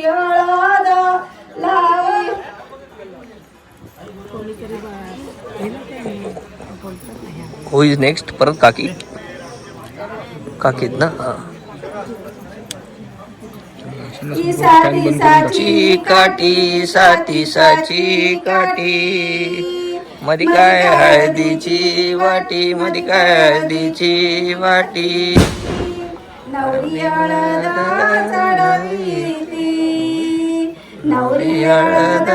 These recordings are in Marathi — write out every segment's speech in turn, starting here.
हळद लावी. हु इज नेक्स्ट परत काकी? काकीत ना? हा. साठी काटी साती साची काटी मधी काय हळदीची वाटी मधी काय हळदीची वाटी. नवरी हळद चढवी ती नवरी हळद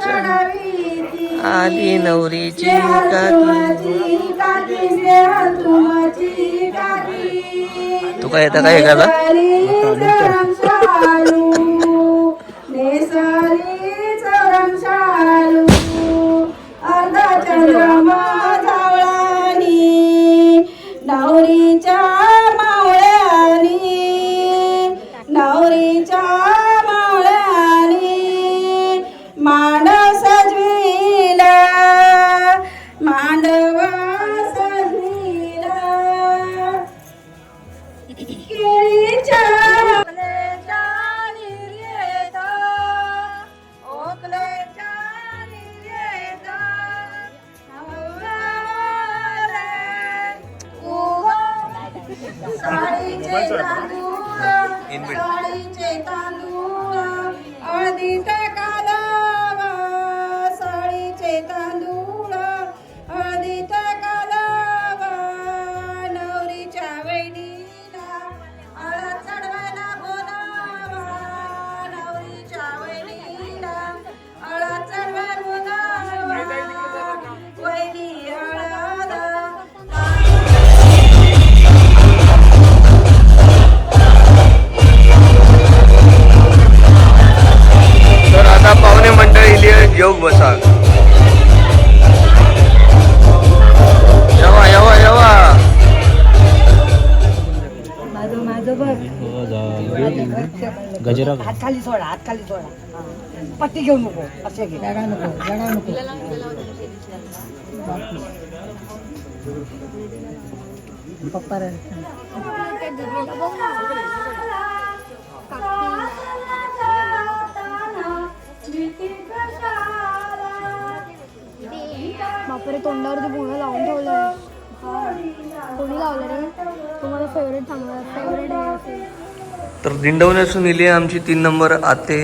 चढवी आली नवरीची काकी तुमची काकी स्नेहा तुमची काकी तू काय येतं काय एखादा? गजरा हात खाली सोडा हात खाली सोडा. पट्टी घेऊ नको असे घे. जगा नको जगा नको. पप्पा रे. बापरे तोंडावरती पूर्ण लावून ठेवलं कोणी लावलं रे? तुम्हाला फेवरेट सांगणार फेवरेट हे असेल तर दिंडवण्यासून इली आमची तीन नंबर आते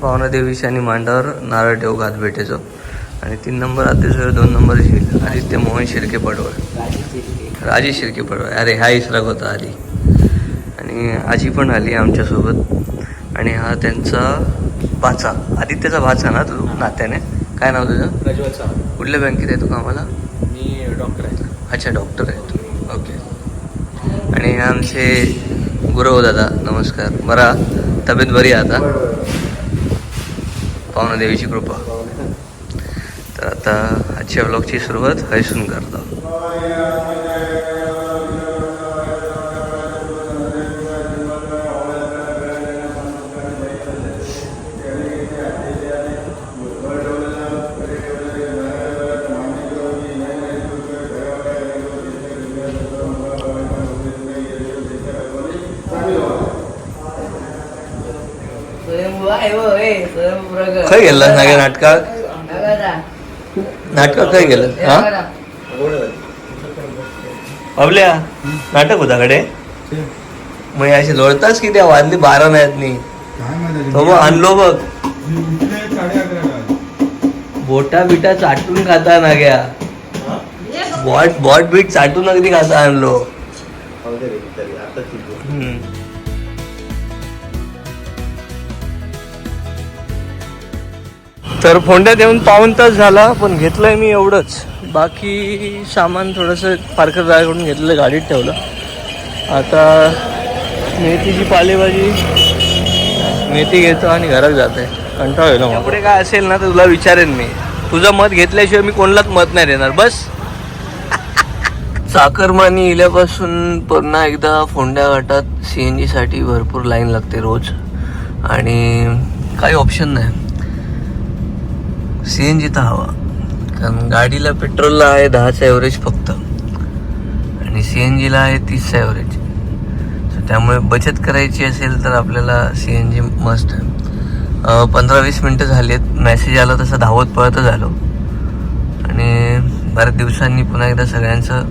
भावना देवीची आणि मांडावर नारळ ठेव घात भेटेचं आणि तीन नंबर आतेसह दोन नंबर शिर आदित्य मोहन शिर्के पडवळ. राजी शिर्के पडवळ. अरे हा इसराक होता आधी. आणि आजी पण आली आमच्यासोबत. आणि हा त्यांचा भाचा आदित्यचा भाचा ना तू नात्याने. काय नाव तुझं? प्रज्वल सावंत कुठल्या बँकेत आहे तू कामाला? मी डॉक्टर आहे. अच्छा डॉक्टर आहे तुम्ही ओके. आणि आमचे गुरव हो दादा नमस्कार. बरा तब्येत बरी आहे आता? पाहुणा देवीची कृपा. तर आता आजच्या ब्लॉगची सुरुवात हैसून करतो. खंय गेला नागे नाटकात? नाटकात खंय गेलं हा? बाबल्या नाटक होता कडे मग असे लोळताच की त्या वाजली बारा नाहीत नी? तो मग आणलो बघ. बोटा बिटा चाटून खाता ना ग्या. बॉट बॉट बीट चाटून अगदी खाता आणलो. तर फोंड्यात येऊन पाऊन तास झाला पण घेतलंय मी एवढंच. बाकी सामान थोडंसं पार्कर ड्रायकडून घेतलं गाडीत ठेवलं. आता मेथीची पालेभाजी मेथी घेतो आणि घरात जाते. कंटाळ होईल पुढे काय असेल ना तर तुला विचारेन मी. तुझं मत घेतल्याशिवाय मी कोणालाच मत नाही देणार. बस. चाकरमानी इल्यापासून पुन्हा एकदा फोंड्या घाटात सी एन जीसाठी भरपूर लाईन लागते रोज. आणि काही ऑप्शन नाही. सी एन जी तर हवा. कारण गाडीला पेट्रोलला आहे दहाचं ॲव्हरेज फक्त. आणि सी एन जीला आहे तीसचं ॲव्हरेज सो त्यामुळे बचत करायची असेल तर आपल्याला सी एन जी मस्त आहे पंधरा वीस मिनटं झालीत. मेसेज आला तसं धावत पळतच आलो. आणि बऱ्याच दिवसांनी पुन्हा एकदा सगळ्यांचं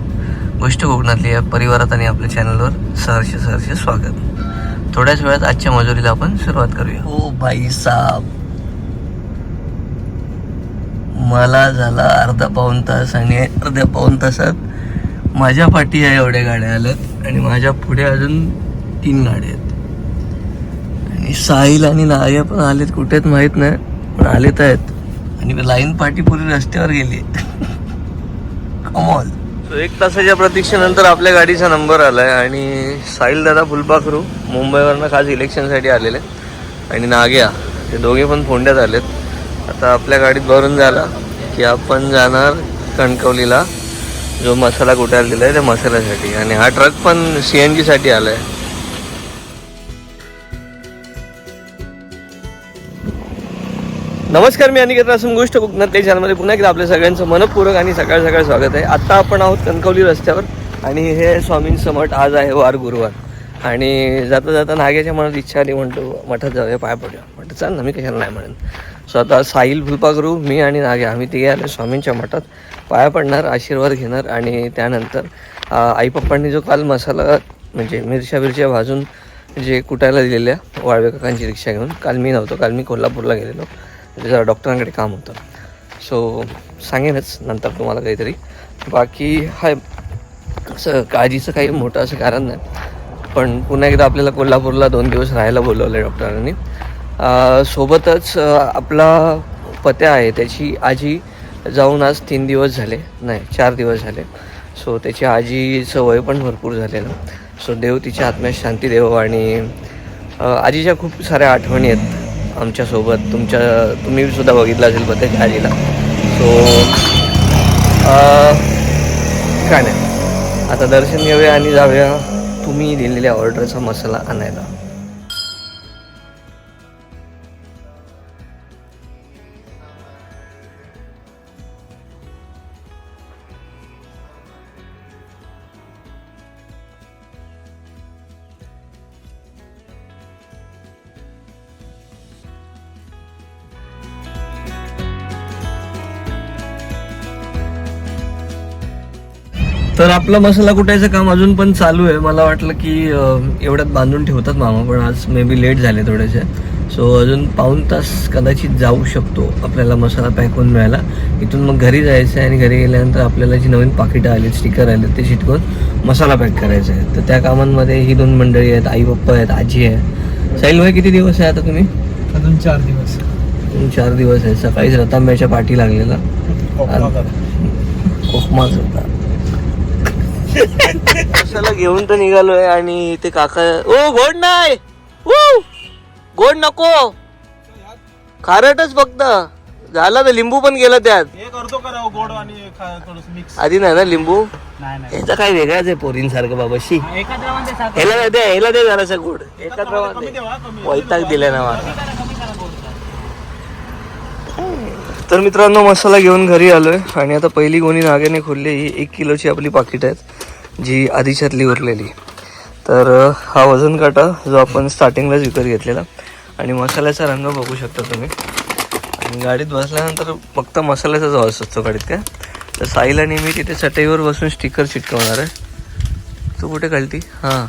गोष्ट कोकणातली या परिवारात आणि आपल्या चॅनलवर सहर्ष सहर्ष स्वागत. थोड्याच वेळात आजच्या मजुरीला आपण सुरुवात करूया. हो भाई साब. मला झाला अर्धा पाऊण तास आणि अर्ध्या पाऊण तासात माझ्या पाठी या एवढ्या गाड्या आल्यात आणि माझ्या पुढे अजून तीन गाड्या आहेत. आणि साहिल आणि नार्या पण आलेत कुठे आहेत माहीत नाही पण आलेत आहेत. आणि लाईन पाठी पुरी रस्त्यावर गेली. कमॉल सो एक तासाच्या प्रतीक्षेनंतर आपल्या गाडीचा नंबर आलाय आणि साहिल दादा फुलपाखरू मुंबईवरनं खास इलेक्शनसाठी आलेले आणि नाग्या ते दोघे पण फोंड्यात आलेत. आता आपल्या गाडीत भरून झाला की आपण जाणार कणकवलीला. जो मसाला कुटायला आहे त्या मसाल्यासाठी. आणि हा ट्रक पण सी एन जीसाठी आलाय. नमस्कार मी अनिकेत असून गोष्ट कोकणात त्या चॅनलमध्ये पुन्हा एकदा आपल्या सगळ्यांचं मनपूर्वक आणि सकाळ सकाळ स्वागत आहे. आत्ता आपण आहोत कणकवली रस्त्यावर आणि हे स्वामींचं मठ आज आहे वार गुरुवार. आणि जाता जाता नाग्याच्या मनात इच्छा आली म्हणतो मठात जाऊया पाय पडूया. म्हटलं चाल ना मी कशाला नाही म्हणेन सो आता साहिल फुलपाखरू मी आणि नागे आम्ही तिघे आले स्वामींच्या मठात. पाया पडणार आशीर्वाद घेणार आणि त्यानंतर आई पप्पांनी जो काल मसाला म्हणजे मिरच्या बिरच्या भाजून जे कुटायला दिलेल्या वाळवे काकांची रिक्षा घेऊन काल मी नव्हतो काल मी कोल्हापूरला गेलेलो. जरा डॉक्टरांकडे काम होतं. सो सांगेनच नंतर तुम्हाला काहीतरी. बाकी हाय असं काळजीचं काही मोठं असं कारण नाही. पण पुन्हा एकदा आपल्याला कोल्हापूरला दोन दिवस राहायला बोलवलं आहे डॉक्टरांनी. सोबतच आपला पत्या आहे त्याची आजी जाऊन आज तीन दिवस झाले. नाही चार दिवस झाले. सो त्याची आजीचं वय पण भरपूर झालेलं. सो देव तिच्या आत्म्यात शांती देव आणि आजीच्या खूप साऱ्या आठवणी आहेत आमच्यासोबत. तुमच्या तुम्ही सुद्धा बघितलं असेल पत्याच्या आजीला. सो काय नाही. आता दर्शन घेऊया आणि जाऊया. तुम्ही दिलेल्या ऑर्डरचा मसाला आणायला. तर आपला मसाला कुटायचं काम अजून पण चालू आहे. मला वाटलं की एवढ्यात बांधून ठेवतात मामा पण आज मे बी लेट झाले थोडेसे. सो अजून पाऊण तास कदाचित जाऊ शकतो आपल्याला मसाला पॅक होऊन मिळाला इथून मग घरी जायचं आहे आणि घरी गेल्यानंतर आपल्याला जी नवीन पाकिटं आली स्टिकर आले ते चिटकून मसाला पॅक करायचा आहे. तर त्या कामांमध्ये ही दोन मंडळी आहेत आई पप्पा आहेत आजी आहे. साहिल भाई किती दिवस आहे आता तुम्ही? अजून चार दिवस. अजून चार दिवस आहे सकाळीच रतांब्याच्या पाठी लागलेला. कोकमाच. होता मसाला घेऊन तर निघालोय आणि ते काका ओ गोड नाही! गोड नको! खारटच फक्त. झाला तर लिंबू पण गेला त्यात. हे गोड आणि आधी नाही ना लिंबू? ह्याचा काय वेगळाच आहे पोरींसारखं बाबा शी. एका द्रवांचे साखर ह्याला दे ह्याला दे जरासा गोड. एका वैताग दिलाय ना तर मित्रांनो मसाला घेऊन घरी आलोय. आणि आता पहिली गोणी नाग्याने खोलली ही एक किलोची आपली पाकिट आहेत. जी आधीच्यातली उरलेली. तर हा वजन काटा जो आपण स्टार्टिंगलाच विकत घेतलेला. आणि मसाल्याचा रंग बघू शकता तुम्ही. आणि गाडीत बसल्यानंतर फक्त मसाल्याचाच आवाज असतो गाडीत काय? तर साईला आणि मी तिथे चटईवर बसून स्टिकर चिटकवणार आहे. तू कुठे घालती हां.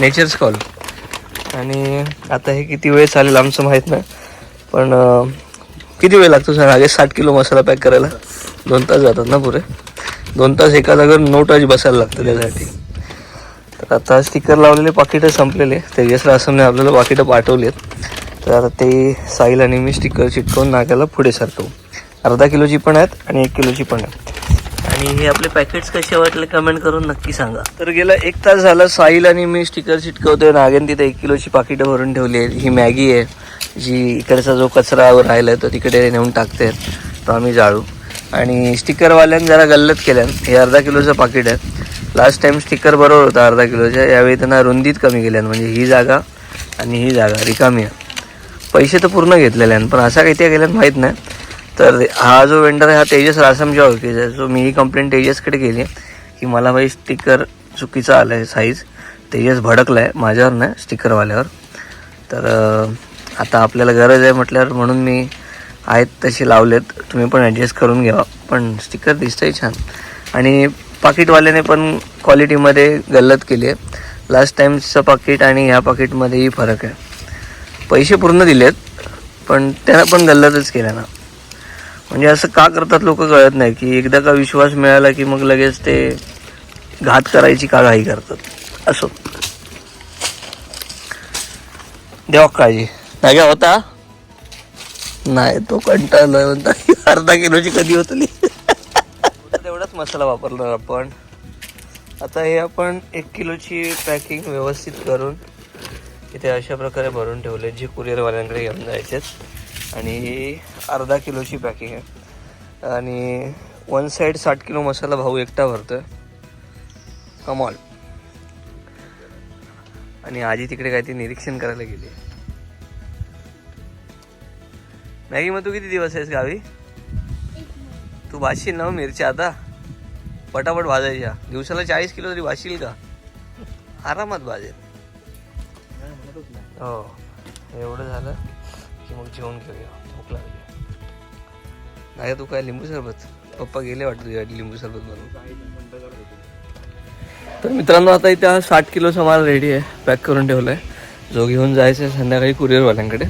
नेचर्स कॉल आणि आता हे किती वेळ चालेल आमचं माहीत नाही. पण किती वेळ लागतो सर आगे साठ किलो मसाला पॅक करायला? दोन तास जातात ना पुरे. दोन तास एका जागेवर नो टच बसायला लागतं त्यासाठी. तर आता स्टिकर लावलेले पाकिटं संपलेले. तेजस आसमने आपल्याला पाकिटं पाठवली आहेत तर आता ते साईल आणि मी स्टिकर चिटकवून नाक्याला पुढे सरतो अर्धा किलोची पण आहेत आणि एक किलोची पण आहेत. आणि हे आपले पॅकेट्स कसे वाटले कमेंट करून नक्की सांगा. तर गेला एक तास झाला साईल आणि मी स्टिकर चिटकवतोय. नागेन तिथे एक किलोची पाकिटं भरून ठेवली आहेत ही मॅगी आहे. जी इकडचा जो कचरा राहिला आहे तो तिकडे नेऊन टाकते तो आम्ही जाळू. आणि स्टिकरवाल्यानं जरा गल्लत केल्यान. हे अर्धा किलोचं पाकिट आहे. लास्ट टाइम स्टिकर बरोबर होता अर्धा किलोच्या. यावेळी त्यांना रुंदीत कमी केल्यान. म्हणजे ही जागा आणि ही जागा रिकामी आहे. पैसे तर पूर्ण घेतलेले पण असा काही त्या गेल्यान माहीत नाही. तर हा जो वेंडर आहे हा तेजस रासमच्या ओळखीचा आहे सो मी ही कंप्लेंट तेजसकडे केली की मला भाई स्टिकर चुकीचं आलं आहे साईज तेजस भडकला आहे माझ्यावर नाही स्टिकरवाल्यावर तर आता आपल्याला गरज आहे म्हटल्यावर म्हणून मी आहेत तसे लावलेत. तुम्ही पण ॲडजस्ट करून घ्या. पण स्टिकर दिसतंय छान. आणि पाकिटवाल्याने पण क्वालिटीमध्ये गल्लत केली आहे लास्ट टाईमचं पाकिट आणि ह्या पाकिटमध्येही फरक आहे. पैसे पूर्ण दिलेत पण त्यांना पण गल्लतच केलं ना. म्हणजे असं का करतात लोक कळत नाही की एकदा का विश्वास मिळाला की मग लगेच ते घात करायची का घाई करतात. असो. देवा काळजी. नाही होता? नाही तो कंटाळलोय म्हणता. अर्धा किलोची कधी होतली तेवढाच मसाला वापरला आपण. आता हे आपण एक किलोची पॅकिंग व्यवस्थित करून इथे अशा प्रकारे भरून ठेवले जे कुरिअरवाल्यांकडे घेऊन जायचे आणि ही अर्धा किलोची पॅकिंग आहे. आणि वन साईड साठ किलो मसाला भाऊ एकटा भरतोय. कमॉल आणि आजी तिकडे काय ते निरीक्षण करायला गेली. मॅगी मग तू किती दिवस आहेस गावी? तू भाजशील ना हो मिरच्या आता? पटापट भाजायच्या दिवसाला चाळीस किलो तरी भाजशील का? आरामात भाजेल. हो. एवढं झालं की मग जेवण घेऊया भूक लागली. नाही तू काय लिंबू सरबत? पप्पा गेले वाटतं तुझ्यासाठी लिंबू सरबत बनवून. तर मित्रांनो आता इथे हा साठ किलोचा माल रेडी आहे. पॅक करून ठेवला आहे जो घेऊन जायचं आहे संध्याकाळी कुरिअरवाल्यांकडे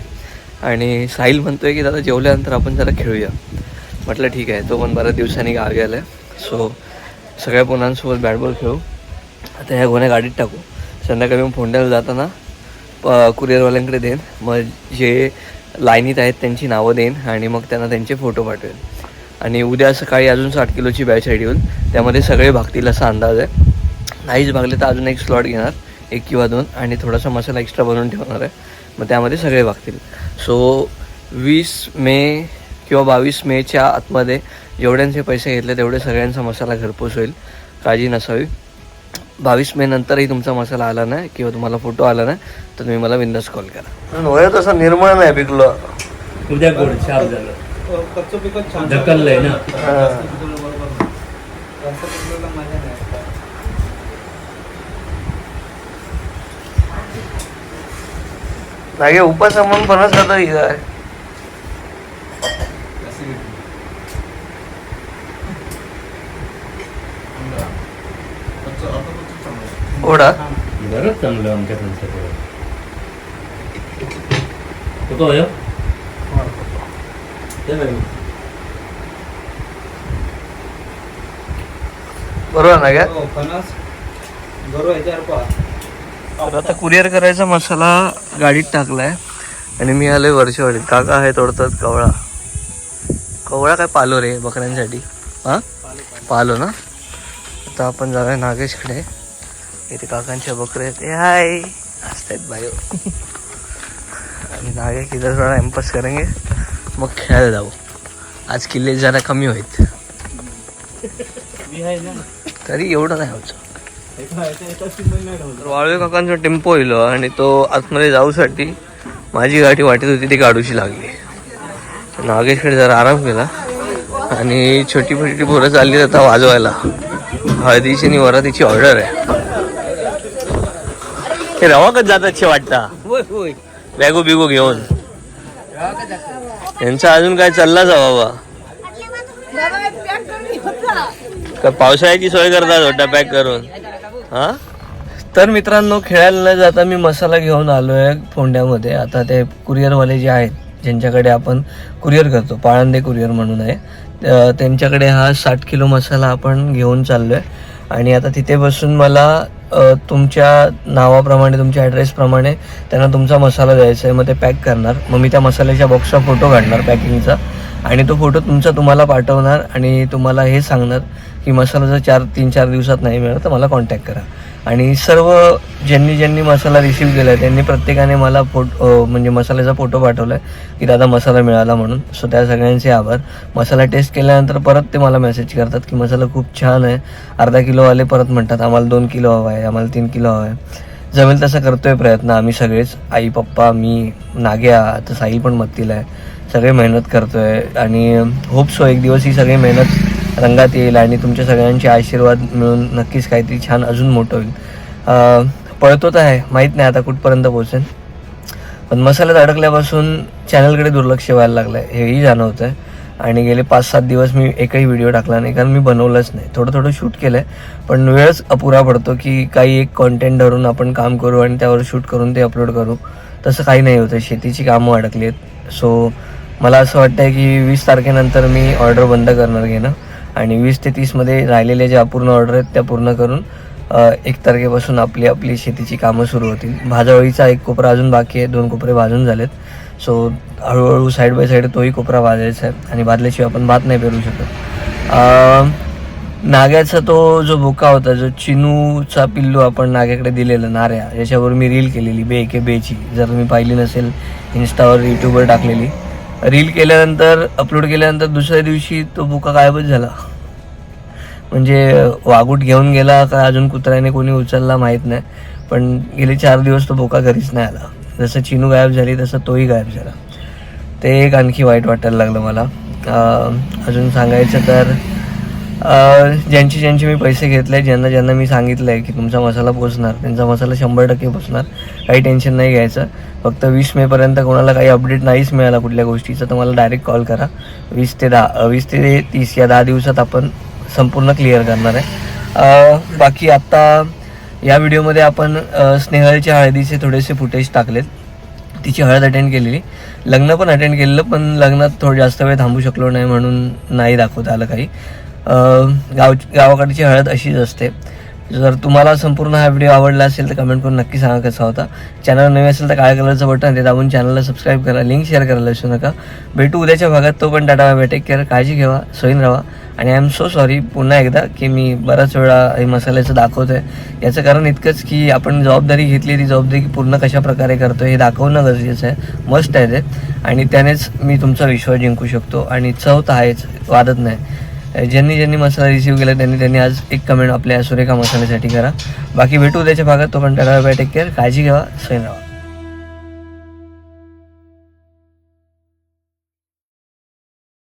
आणि साहिल म्हणतोय की दादा जेवल्यानंतर आपण जरा खेळूया. म्हटलं ठीक आहे. तो पण बऱ्याच दिवसांनी गावी आला आहे सो सगळ्या पोनांसोबत बॅट बॉल खेळू. आता ह्या गोण्या गाडीत टाकू. संध्याकाळी मग फोंड्याला जाताना प कुरिअरवाल्यांकडे देईन. मग जे लाईनीत आहेत त्यांची नावं देईन आणि मग त्यांना त्यांचे फोटो पाठवेन. आणि उद्या सकाळी अजून साठ किलोची बॅच रेडी होईल. त्यामध्ये सगळे भागतील असा अंदाज आहे. नाहीच भागले तर अजून एक स्लॉट घेणार. एक किंवा दोन. आणि थोडासा मसाला एक्स्ट्रा बनवून ठेवणार आहे. मग त्यामध्ये सगळे भागतील सो वीस मे किंवा बावीस मेच्या आतमध्ये जेवढ्यांचे पैसे घेतले तेवढे सगळ्यांचा मसाला घरपोच होईल. काळजी नसावी. बावीस मे नंतरही तुमचा मसाला आला नाही किंवा तुम्हाला फोटो आला नाही तर तुम्ही मला बिंदास कॉल करा. होय तसं निर्मळ नाही पिकलो. उद्या गोड शाप झालं. छान ढकललंय ना? नाही उपास म्हणून फणस खाता ही काय ओढा बरंच चांगलं आमच्या संस्थेकडे कुठं होय ते बाई. बरोबर ना काय हो, फणस बरोबर याच्यावर पहा तर आता कुरिअर करायचा मसाला गाडीत टाकलाय. आणि मी आलोय वर्षवाडीत काका आहे तोडतात कवळा. कवळा काय पालो रे बकऱ्यांसाठी? हा? पालो ना? आता आपण जाऊया नागेशकडे. इथे काकांच्या बकरे आहेत. ए हाय! असतात बायो. आणि नागे किधर थोडा टाइमपास करेंगे. मग खेळायला जाऊ. आज किल्ले जरा कमी होईल तरी एवढं नाही होतं. वाळवे काकांचा टेम्पो येलो आणि तो आतमध्ये जाऊसाठी माझी गाडी वाटेत होती ती गाडूशी लागली. नागेशकडे जरा आराम केला आणि छोटी छोटी पोरं चालली आता वाजवायला. हळदीची आणि वरातीची ऑर्डर आहे. हे रवा कच जात अच्छे वाटता? बॅगो बिगो घेऊन. यांचा अजून काय चाललाच हवा बाबा का पावसाळ्याची सोय करतात होता पॅक करून. हा? तर मित्रांनो खेळायला न जाता मी मसाला घेऊन आलो आहे फोंड्यामध्ये. आता ते कुरिअरवाले जे आहेत ज्यांच्याकडे आपण कुरिअर करतो पाळंदे कुरिअर म्हणून आहे त्यांच्याकडे हा साठ किलो मसाला आपण घेऊन चाललो आहे आणि आता तिथे बसून मला तुमच्या नावाप्रमाणे तुमच्या ॲड्रेसप्रमाणे त्यांना तुमचा मसाला द्यायचा आहे. मग ते पॅक करणार. मग मी त्या मसाल्याच्या बॉक्सचा फोटो काढणार पॅकिंगचा आणि तो फोटो तुमचा तुम्हाला पाठवणार आणि तुम्हाला हे सांगणार की मसाला जर चार तीन चार दिवसात नाही मिळाला तर मला कॉन्टॅक्ट करा. आणि सर्व ज्यांनी ज्यांनी मसाला रिसीव्ह केला आहे त्यांनी प्रत्येकाने मला फोटो म्हणजे मसाल्याचा फोटो पाठवला आहे की दादा मसाला मिळाला म्हणून. सो त्या सगळ्यांचे आभार. मसाला टेस्ट केल्यानंतर परत ते मला मेसेज करतात की मसाला खूप छान आहे. अर्धा किलोवाले परत म्हणतात आम्हाला दोन किलो हवा आहे आम्हाला तीन किलो हवा आहे. जमेल तसं करतोय प्रयत्न आम्ही सगळेच. आई पप्पा मी नाग्या आता साई पण मत्तीला आहे. सगळे मेहनत करतोय आणि होप सो एक दिवस ही सगळी मेहनत रंगात येईल आणि तुमच्या सगळ्यांचे आशीर्वाद मिळून नक्कीच काहीतरी छान अजून मोठं होईल. पळतो तर आहे. माहीत नाही आता कुठपर्यंत पोहोचेन. पण मसाल्यात अडकल्यापासून चॅनलकडे दुर्लक्ष व्हायला लागलं आहे हेही जाणवतं आहे आणि गेले पाच सात दिवस मी एकही व्हिडिओ टाकला नाही. कारण मी बनवलंच नाही. थोडं थोडं शूट केलं आहे पण वेळच अपुरा पडतो की काही एक कॉन्टेंट धरून आपण काम करू आणि त्यावर शूट करून ते अपलोड करू. तसं काही नाही होतं. शेतीची कामं अडकली आहेत. सो मला असं वाटतं आहे की वीस तारखेनंतर मी ऑर्डर बंद करणार घेणं. आणि वीस ते तीसमध्ये राहिलेले जे अपूर्ण ऑर्डर आहेत त्या पूर्ण करून एक तारखेपासून आपली आपली शेतीची कामं सुरू होतील. भाजावळीचा एक कोपरा अजून बाकी आहे दोन कोपरे भाजून झालेत. सो हळूहळू साईड बाय साईड तोही कोपरा भाजायचा आहे आणि भाजल्याशिवाय आपण भात नाही पेरू शकत. नाग्याचा तो जो बोका होता जो चिनूचा पिल्लू आपण नाग्याकडे दिलेला नाऱ्या याच्यावर मी रील केलेली बे के बेची. जर तुम्ही पाहिली नसेल इन्स्टावर यूट्यूबवर टाकलेली. रील केल्यानंतर अपलोड केल्यानंतर दुसऱ्या दिवशी तो बोका गायबच झाला. म्हणजे वागूट घेऊन गेला का अजून कुत्र्याने कोणी उचलला माहीत नाही. पण गेले चार दिवस तो बोका घरीच नाही आला. जसं चिनू गायब झाली तसं तोही गायब झाला. ते एक आणखी वाईट वाटायला लागलं मला. अजून सांगायचं तर ज्यांचे ज्यांचे मी पैसे घेतले ज्यांना ज्यांना मी सांगितलं आहे की तुमचा मसाला पोचणार त्यांचा मसाला शंभर टक्के पोचणार काही टेन्शन नाही घ्यायचं. फक्त वीस मेपर्यंत कोणाला काही अपडेट नाहीच मिळाला कुठल्या गोष्टीचा तर मला डायरेक्ट कॉल करा. वीस ते दहा वीस ते तीस या दहा दिवसात आपण संपूर्ण क्लिअर करणार आहे. बाकी आत्ता या व्हिडिओमध्ये आपण स्नेहलच्या हळदीचे थोडेसे फुटेज टाकलेत. तिची हळद अटेंड केलेली. लग्न पण अटेंड केलेलं पण लग्नात थोडं जास्त वेळ थांबू शकलो नाही म्हणून नाही दाखवता आलं काही. गाव गावाकडची हळद अशीच असते. जर तुम्हाला संपूर्ण हा व्हिडिओ आवडला असेल तर कमेंट करून नक्की सांगा कसा होता. चॅनल नवीन असेल तर काळ्या कलरचं बटन ते दाबून चॅनलला सबस्क्राईब करा लिंक शेअर करायला विसरू नका. भेटू उद्याच्या भागात तो पण टाटा बाय टेक केअर काळजी घ्यावा सोयीन राहा. आणि आय एम सो सॉरी पुन्हा एकदा की मी बराच वेळा हे मसाल्याचं दाखवतो आहे याचं कारण इतकंच की आपण जबाबदारी घेतली ती जबाबदारी पूर्ण कशा प्रकारे करतो हे दाखवणं गरजेचं आहे. मस्ट आहे ते. आणि त्यानेच मी तुमचा विश्वास जिंकू शकतो. आणि चव तर आहेच वादत नाही. ज्यांनी ज्यांनी मसाला रिसीव्ह केला त्यांनी त्यांनी आज एक कमेंट आपल्या सुरेखा मसाल्यासाठी करा. बाकी भेटू उद्याच्या भागात तो पण टाटा बाय टेक केअर काळजी घ्यावा सैन राहा.